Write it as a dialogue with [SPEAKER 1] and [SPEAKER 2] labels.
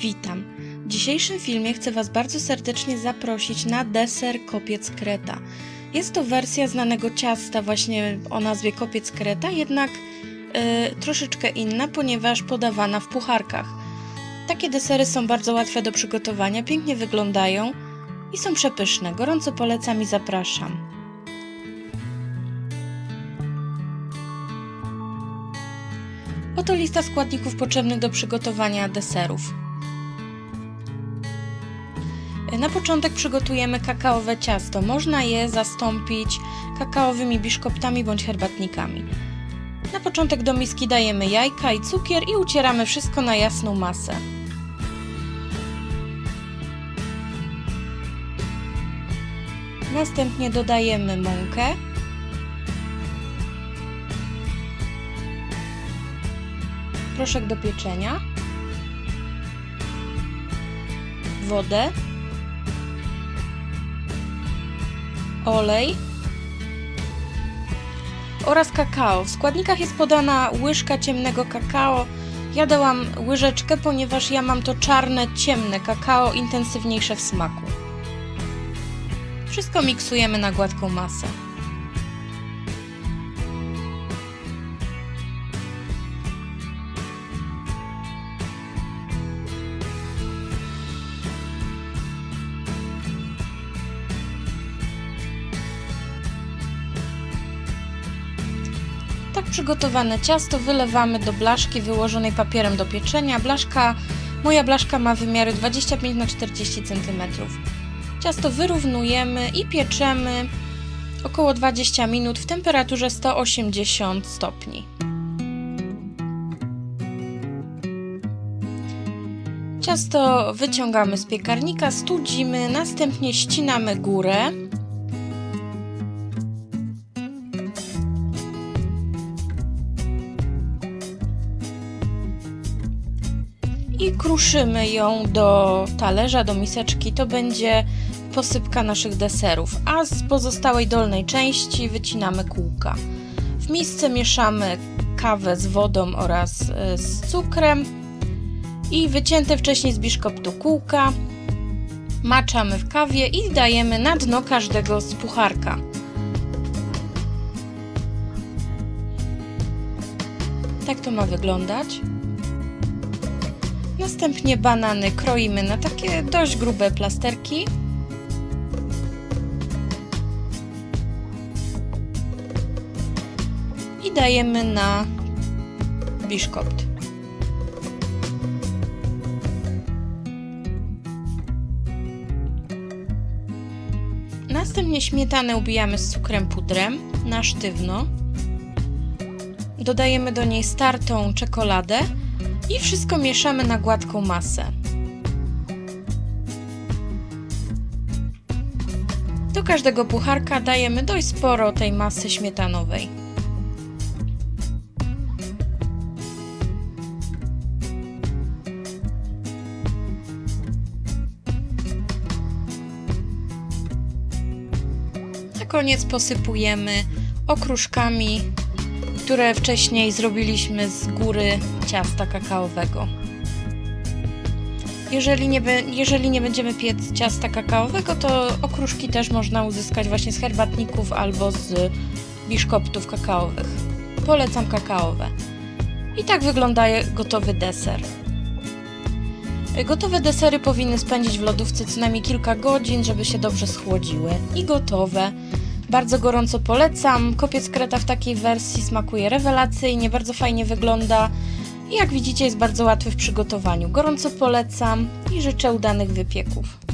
[SPEAKER 1] Witam. W dzisiejszym filmie chcę Was bardzo serdecznie zaprosić na deser kopiec kreta. Jest to wersja znanego ciasta właśnie o nazwie kopiec kreta, jednak e, troszeczkę inna, ponieważ podawana w pucharkach. Takie desery są bardzo łatwe do przygotowania, pięknie wyglądają i są przepyszne. Gorąco polecam i zapraszam. Oto lista składników potrzebnych do przygotowania deserów. Na początek przygotujemy kakaowe ciasto. Można je zastąpić kakaowymi biszkoptami bądź herbatnikami. Na początek do miski dajemy jajka i cukier i ucieramy wszystko na jasną masę. Następnie dodajemy mąkę, proszek do pieczenia, wodę, olej oraz kakao. W składnikach jest podana łyżka ciemnego kakao. Ja dałam łyżeczkę, ponieważ ja mam to czarne, ciemne kakao, intensywniejsze w smaku. Wszystko miksujemy na gładką masę. Tak przygotowane ciasto wylewamy do blaszki wyłożonej papierem do pieczenia. Blaszka, moja blaszka ma wymiary 25 na 40 cm. Ciasto wyrównujemy i pieczemy około 20 minut w temperaturze 180 stopni. Ciasto wyciągamy z piekarnika, studzimy, następnie ścinamy górę. I kruszymy ją do talerza, do miseczki. To będzie posypka naszych deserów, a z pozostałej dolnej części wycinamy kółka. W misce mieszamy kawę z wodą oraz e, z cukrem i wycięte wcześniej z biszkoptu kółka maczamy w kawie i dajemy na dno każdego z pucharka. Tak to ma wyglądać. Następnie banany kroimy na takie dość grube plasterki. I dajemy na biszkopt. Następnie śmietanę ubijamy z cukrem pudrem na sztywno. Dodajemy do niej startą czekoladę i wszystko mieszamy na gładką masę. Do każdego pucharka dajemy dość sporo tej masy śmietanowej. Na koniec posypujemy okruszkami które wcześniej zrobiliśmy z góry ciasta kakaowego. Jeżeli nie, jeżeli nie będziemy piec ciasta kakaowego, to okruszki też można uzyskać właśnie z herbatników albo z biszkoptów kakaowych. Polecam kakaowe. I tak wygląda gotowy deser. Gotowe desery powinny spędzić w lodówce co najmniej kilka godzin, żeby się dobrze schłodziły. I gotowe. Bardzo gorąco polecam. Kopiec kreta w takiej wersji smakuje rewelacyjnie, bardzo fajnie wygląda i jak widzicie jest bardzo łatwy w przygotowaniu. Gorąco polecam i życzę udanych wypieków.